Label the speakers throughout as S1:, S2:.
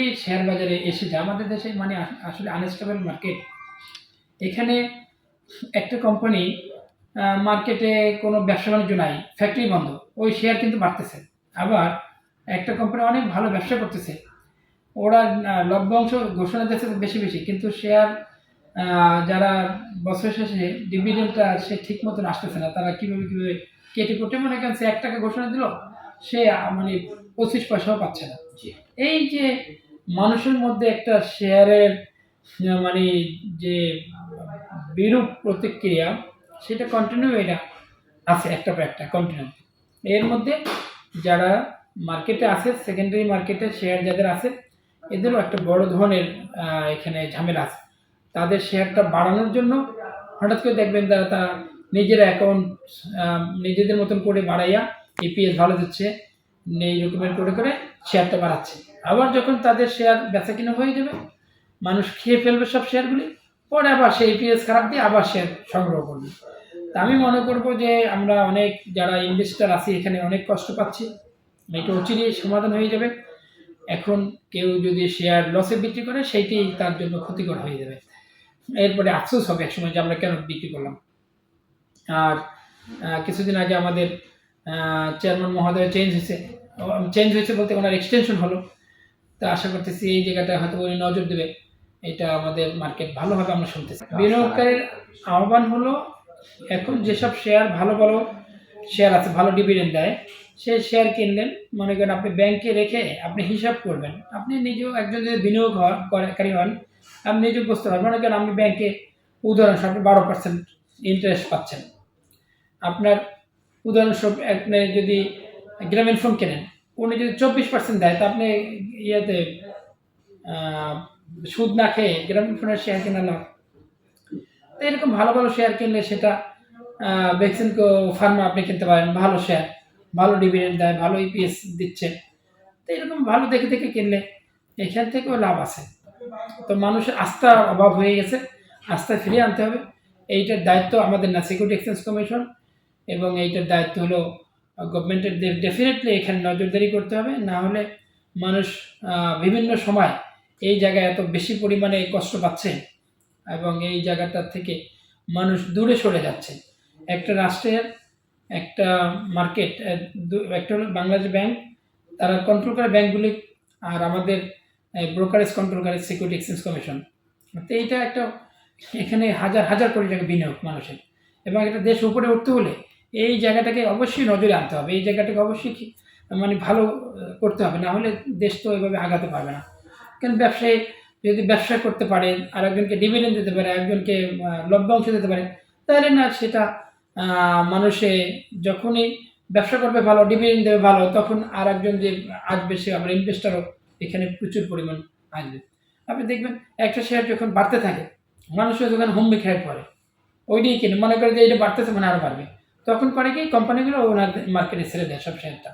S1: সবগুলি শেয়ার বাজারে এসেছে আমাদের দেশে মানে আসলে আনস্টেবল মার্কেট এখানে একটা কোম্পানি মার্কেটে কোনো ব্যবসা বাণিজ্য নাই ফ্যাক্টরি বন্ধ ওই শেয়ার কিন্তু বাড়তেছে। আবার একটা কোম্পানি অনেক ভালো ব্যবসা করতেছে ওরা লভ্যাংশ ঘোষণা দিচ্ছে বেশি বেশি কিন্তু শেয়ার যারা বছর শেষে ডিভিডেন্ডটা সে ঠিক মতন আসতেছে না তারা কীভাবে কীভাবে কেটে কুটে মনে করেন সে এক টাকা ঘোষণা দিল সে মানে পঁচিশ পয়সাও পাচ্ছে না। এই যে মানুষের মধ্যে একটা শেয়ারের মানে যে বিরূপ প্রতিক্রিয়া, সেটা কন্টিনিউ এটা আছে একটা পর একটা কন্টিনিউ এর মধ্যে যারা মার্কেটে আছে সেকেন্ডারি মার্কেটে শেয়ার যাদের আছে, এদেরও একটা বড় ধরনের এখানে ঝামেলা আছে। তাদের শেয়ারটা বাড়ানোর জন্য হঠাৎ করে দেখবেন তারা তারা নিজের অ্যাকাউন্ট নিজেদের মতন করে বাড়াইয়া ইপিএস ভালো দিচ্ছে এই রকমের করে করে শেয়ারটা বাড়াচ্ছে। আবার যখন তাদের শেয়ার বেচা কিনা হয়ে যাবে, মানুষ খেয়ে ফেলবে সব শেয়ারগুলি পরে আবার সেই ইপিএস খারাপ দিয়ে আবার শেয়ার সংগ্রহ করবে। তা আমি মনে করব যে আমরা অনেক যারা ইনভেস্টার আছি, এখানে অনেক কষ্ট পাচ্ছি। এটা অচিরেই সমাধান হয়ে যাবে। এখন কেউ যদি শেয়ার লসে বিক্রি করে সেইটি তার জন্য ক্ষতিকর হয়ে যাবে। এরপরে আফসোস হবে একসময় যে আমরা কেন বিক্রি করলাম। আর কিছুদিন আগে আমাদের চেয়ারম্যান মহোদয় চেঞ্জ হয়েছে। চেঞ্জ হয়েছে বলতে ওনার এক্সটেনশন হলো। তা আশা করতেছি এই জায়গাটা হয়তো উনি নজর দেবে। এটা আমাদের মার্কেট ভালোভাবে আমরা শুনতেছি। বিনিয়োগকারীর আহ্বান হলো এখন যেসব শেয়ার ভালো ভালো শেয়ার আছে ভালো ডিভিডেন্ড দেয় সেই শেয়ার কিনলেন। মনে করেন আপনি ব্যাংকে রেখে আপনি হিসাব করবেন। আপনি নিজেও একজন যদি বিনিয়োগ করাকারী হন আপনি নিজেও বুঝতে পারবেন। মনে করেন আপনি ব্যাংকে উদাহরণস্বরূপ আপনি বারো পার্সেন্ট ইন্টারেস্ট পাচ্ছেন। আপনার উদাহরণস্বরূপ আপনি যদি গ্রামীণ ফোন কেনেন উনি যদি চব্বিশ পার্সেন্ট দেয়, তা আপনি ইয়েতে সুদ না খেয়ে গ্রামীণ ফোনের শেয়ার কেনা লাভ। তো এরকম ভালো ভালো শেয়ার কিনলে সেটা ভ্যাকসিনকো ফার্মা আপনি কিনতে পারেন, ভালো শেয়ার ভালো ডিভিডেন্ড দেয়, ভালো ইপিএস দিচ্ছে। তো এরকম ভালো দেখে দেখে কিনলে এখান থেকেও লাভ আছে। তো মানুষের আস্থার অভাব হয়ে গেছে আস্থা ফিরিয়ে আনতে হবে। এইটার দায়িত্ব আমাদের না সিকিউরিটি এক্সচেঞ্জ কমিশন এবং এইটার দায়িত্ব হলো গভর্নমেন্টের ডেফিনেটলি এখানে নজরদারি করতে হবে। না হলে মানুষ বিভিন্ন সময় এই জায়গায় এত বেশি পরিমাণে কষ্ট পাচ্ছে এবং এই জায়গাটার থেকে মানুষ দূরে সরে যাচ্ছে। একটা রাষ্ট্রের একটা মার্কেট একটা হলো বাংলাদেশ ব্যাংক তারা কন্ট্রোল করে ব্যাংকগুলি আর আমাদের ব্রোকারেজ কন্ট্রোল করে সিকিউরিটি এক্সচেঞ্জ কমিশন তো এইটা একটা, এখানে হাজার হাজার কোটি টাকা বিনিয়োগ মানুষের। এবং একটা দেশ উপরে উঠতে হলে এই জায়গাটাকে অবশ্যই নজরে আনতে হবে। এই জায়গাটাকে অবশ্যই মানে ভালো করতে হবে। না হলে দেশ তো এভাবে আগাতে পারবে না। কেন ব্যবসায়ী যদি ব্যবসা করতে পারে আর একজনকে ডিভিডেন্ড দিতে পারে একজনকে লভ্যাংশ দিতে পারে, তাহলে না সেটা মানুষে যখনই ব্যবসা করবে ভালো ডিভিডেন্ড দেবে ভালো, তখন আর একজন যে আসবে সে আমরা ইনভেস্টারও এখানে প্রচুর পরিমাণ আসবে। আপনি দেখবেন একটা শেয়ার যখন বাড়তে থাকে, মানুষের যখন হোমে খেয়ে পড়ে ওইটাই কিনে মনে করে যে এটা বাড়তেছে মানে আরও বাড়বে। তখন করে কি, কোম্পানিগুলো ওনার মার্কেটে ছেড়ে দেয় সব শেয়ারটা।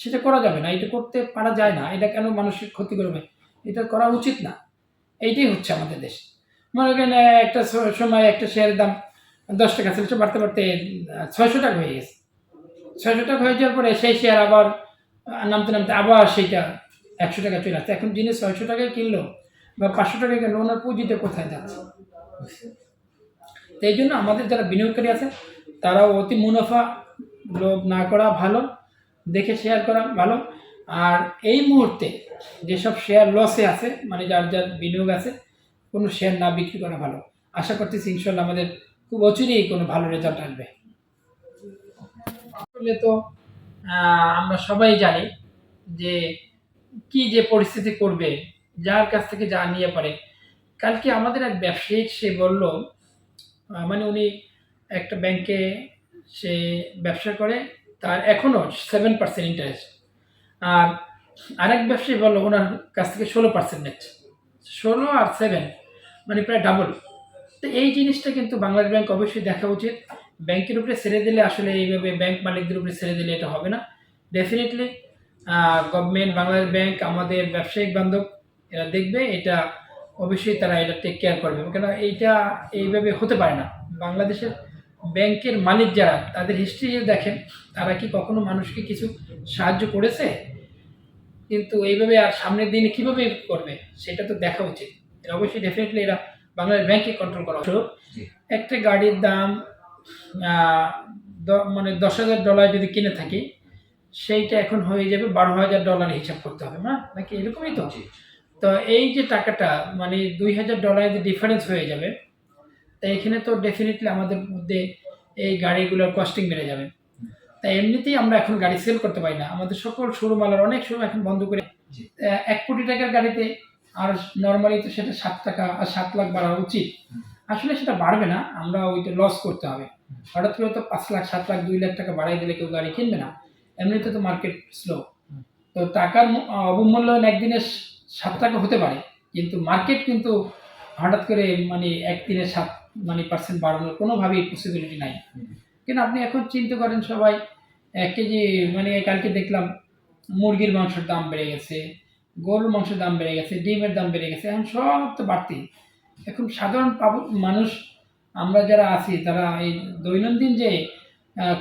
S1: সেটা করা যাবে না, এটা করতে পারা যায় না, এটা কেন মানুষের ক্ষতি করবে? এটা করা উচিত না। এইটাই হচ্ছে আমাদের দেশ। মনে করেন একটা সময় একটা শেয়ারের দাম দশ টাকা ছিল বাড়তে বাড়তে ছয়শো টাকা হয়ে গেছে। ছয়শো টাকা হয়ে যাওয়ার পরে সেই শেয়ার আবার নামতে নামতে আবার সেইটা একশো টাকা চলে আসছে। এখন যিনি ছয়শো টাকায় কিনলো বা পাঁচশো টাকায় কিনলো, ওনার পুঁজিটা কোথায় যাচ্ছে? এই জন্য আমাদের যারা বিনিয়োগকারী আছে তারাও অতি মুনাফা লোভ না করা ভালো, দেখে শেয়ার করা ভালো। আর এই মুহূর্তে যেসব শেয়ার লসে আছে মানে যার যার বিনিয়োগ আছে, কোনো শেয়ার না বিক্রি করা ভালো। আশা করতেছি ইনশাল্লাহ আমাদের খুব অচিরেই কোনো ভালো রেজাল্ট আসবে। আসলে তো আমরা সবাই জানি যে কি যে পরিস্থিতি করবে, যার কাছ থেকে যা নিয়ে পারে। কালকে আমাদের এক ব্যবসায়িক সে বলল মানে উনি একটা ব্যাংকে সে ব্যবসা করে, তার এখনও সেভেন পার্সেন্ট ইন্টারেস্ট আর আরেক ব্যবসায়ী বলল, ওনার কাছ থেকে ষোলো পার্সেন্ট নিচ্ছে ষোলো আর সেভেন মানে প্রায় ডাবল তো এই জিনিসটা কিন্তু বাংলাদেশ ব্যাংক অবশ্যই দেখা উচিত। ব্যাংকের উপরে ছেড়ে দিলে আসলে এইভাবে ব্যাংক মালিকদের উপরে ছেড়ে দিলে এটা হবে না। ডেফিনেটলি গভর্নমেন্ট বাংলাদেশ ব্যাংক, আমাদের ব্যবসায়িক বান্ধব, এরা দেখবে এটা অবশ্যই তারা এটা টেক কেয়ার করবে। কেন এইটা এইভাবে হতে পারে না। বাংলাদেশের ব্যাংকের মালিক যারা তাদের হিস্ট্রি যদি দেখেন তারা কি কখনো মানুষকে কিছু সাহায্য করেছে? কিন্তু এইভাবে আর সামনের দিনে কীভাবে করবে সেটা তো দেখা উচিত। অবশ্যই ডেফিনেটলি এরা বাংলাদেশ ব্যাংকে কন্ট্রোল করা উচিত। একটা গাড়ির দাম মানে দশ হাজার ডলার যদি কিনে থাকি সেইটা এখন হয়ে যাবে বারো হাজার ডলার হিসাব করতে হবে না? নাকি এরকমই তো? তো এই যে টাকাটা মানে দুই হাজার ডলারের যে ডিফারেন্স হয়ে যাবে তা এখানে তো ডেফিনেটলি আমাদের মধ্যে এই গাড়িগুলোর কস্টিং বেড়ে যাবে। তাই এমনিতেই আমরা এখন গাড়ি সেল করতে পারি না। আমাদের সকল শোরুমালার অনেক শোরুম এখন বন্ধ করে এক কোটি টাকার গাড়িতে আর নর্মালি তো সেটা সাত টাকা আর সাত লাখ বাড়া উচিত। আসলে সেটা বাড়বে না আমরা ওইটা লস করতে হবে। হঠাৎ করে তো পাঁচ লাখ সাত লাখ দুই লাখ টাকা বাড়াই দিলে কেউ গাড়ি কিনবে না। এমনিতে তো মার্কেট স্লো তো টাকার অবমূল্যায়ন একদিনে সাত টাকা হতে পারে কিন্তু মার্কেট কিন্তু হঠাৎ করে মানে একদিনে সাত মানে পার্সেন্ট বাড়ানোর কোনোভাবেই পসিবিলিটি নাই। কিন্তু আপনি এখন চিন্তা করেন সবাই এক কেজি মানে কালকে দেখলাম মুরগির মাংসের দাম বেড়ে গেছে গরুর মাংসের দাম বেড়ে গেছে ডিমের দাম বেড়ে গেছে এখন সব তো বাড়তি এখন সাধারণ পাব- মানুষ আমরা যারা আছি তারা এই দৈনন্দিন যে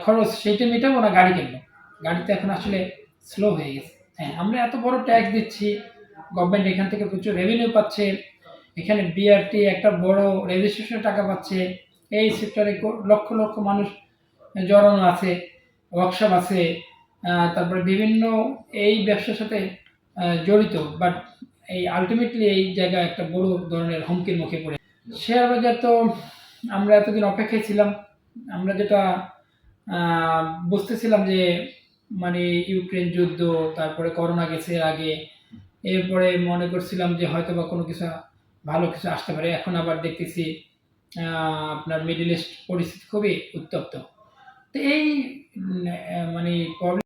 S1: খরচ সেইটা মেটাবো না গাড়ি কিনবো? গাড়িতে এখন আসলে স্লো হয়ে গেছে। হ্যাঁ আমরা এত বড় ট্যাক্স দিচ্ছি গভর্নমেন্ট এখান থেকে প্রচুর রেভিনিউ পাচ্ছে এখানে বিআরটি একটা বড় রেজিস্ট্রেশনের টাকা পাচ্ছে। এই সেক্টরে লক্ষ লক্ষ মানুষ জড়ানো আছে ওয়ার্কশপ আছে তারপরে বিভিন্ন এই ব্যবসার সাথে জড়িত। বাট এই আলটিমেটলি এই জায়গায় একটা বড় ধরনের হুমকির মুখে পড়ে। শেয়ার বাজার তো আমরা এতদিন অপেক্ষায় ছিলাম। আমরা যেটা বুঝতেছিলাম যে মানে ইউক্রেন যুদ্ধ, তারপরে করোনা গেছে আগে। এরপরে মনে করছিলাম যে হয়তো বা কোনো কিছু ভালো কিছু আসতে পারে। এখন আবার দেখতেছি আপনার মিডিল ইস্ট পরিস্থিতি খুবই উত্তপ্ত। তো এই মানে প্রবলেম